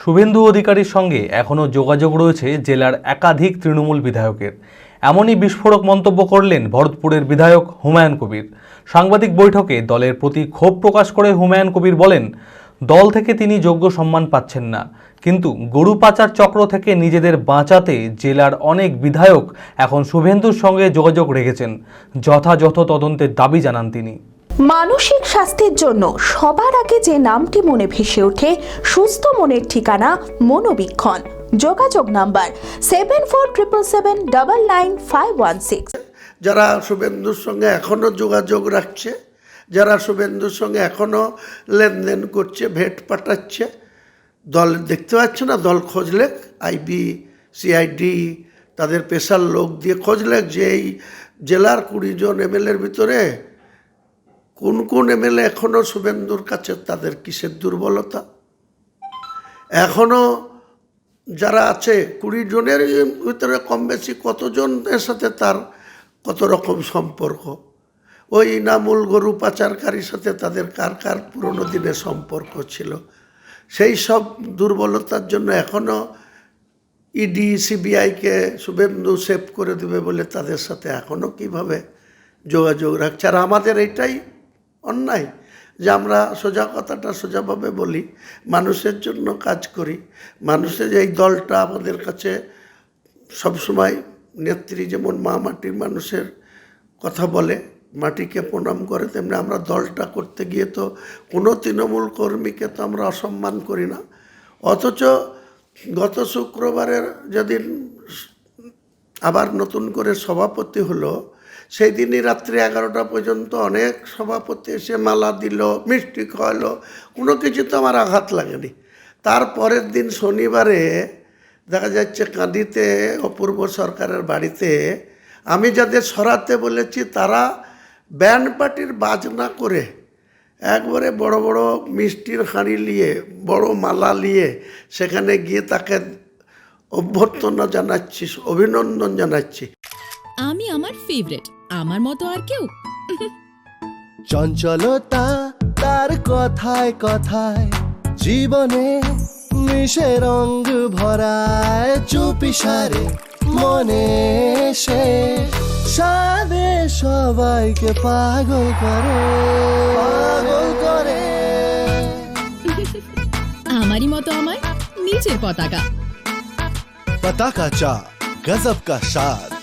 শুভেন্দু অধিকারীর সঙ্গে এখনও যোগাযোগ রয়েছে জেলার একাধিক তৃণমূল বিধায়কের। এমনই বিস্ফোরক মন্তব্য করলেন ভরতপুরের বিধায়ক হুমায়ুন কবির। সাংবাদিক বৈঠকে দলের প্রতি ক্ষোভ প্রকাশ করে হুমায়ুন কবির বলেন, দল থেকে তিনি যোগ্য সম্মান পাচ্ছেন না। কিন্তু গরু পাচার চক্র থেকে নিজেদের বাঁচাতে জেলার অনেক বিধায়ক এখন শুভেন্দুর সঙ্গে যোগাযোগ রেখেছেন। যথাযথ তদন্তের দাবি জানান তিনি। মানসিক স্বাস্থ্যের জন্য সবার আগে যে নামটি মনে ভেসে ওঠে, সুস্থ মনের ঠিকানা মনোবীক্ষণ। যোগাযোগ number seven four triple seven double nine five one six যারা শুভেন্দুর সঙ্গে এখনও যোগাযোগ রাখছে, যারা শুভেন্দুর সঙ্গে এখনও লেনদেন করছে, ভেট পাঠাচ্ছে, দল দেখতে পাচ্ছে না, দল খোঁজলেক আইবি সিআইডি তাদের পেশার লোক দিয়ে খোঁজলে যে এই জেলার কুড়ি জন এমএলএর ভিতরে কোন কোন এমএলএ এখনও শুভেন্দুর কাছে তাদের কিসের দুর্বলতা? এখনও যারা আছে, কুড়ি জনের ভিতরে কম বেশি কতজনের সাথে তার কত রকম সম্পর্ক? ওই ইনামুল গরু পাচারকারীর সাথে তাদের কার কার পুরনো দিনের সম্পর্ক ছিল? সেই সব দুর্বলতার জন্য এখনও ইডি সিবিআইকে শুভেন্দু সেভ করে দেবে বলে তাদের সাথে এখনও কীভাবে যোগাযোগ রাখছে? আর আমাদের এটাই অন্যায়, যে আমরা সোজা কথাটা সোজাভাবে বলি, মানুষের জন্য কাজ করি। মানুষের এই দলটা আমাদের কাছে সবসময় নেত্রী যেমন মা মাটির মানুষের কথা বলে, মাটিকে প্রণাম করে, তেমনি আমরা দলটা করতে গিয়ে তো কোনো তৃণমূল কর্মীকে তো আমরা অসম্মান করি না। অথচ গত শুক্রবারের যেদিন আবার নতুন করে সভাপতি হলো সেই দিনই রাত্রি এগারোটা পর্যন্ত অনেক সভাপতি এসে মালা দিল, মিষ্টি খাওয়ালো, কোনো কিছু তো আমার আঘাত লাগেনি। তারপরের দিন শনিবারে দেখা যাচ্ছে কাঁদিতে অপূর্ব সরকারের বাড়িতে আমি যাদের সরাতে বলেছি তারা ব্যান্ড পার্টির বাজনা করে একবারে বড় বড় মিষ্টির হাঁড়ি নিয়ে, বড় মালা নিয়ে সেখানে গিয়ে তাকে অভ্যর্থনা জানাচ্ছি, অভিনন্দন জানাচ্ছি। আমি আমার ফেভারিট আমার মতো আর কেউ? চঞ্চলতা তার কথায় কথায় জীবনে মিশে রঙ ভরায় চুপিসারে মনে সে। সবাইকে পাগল করে পাগল করে। আমারই মতো আমার নিচের পতাকা। পতাকা চা গজব কা স্বাদ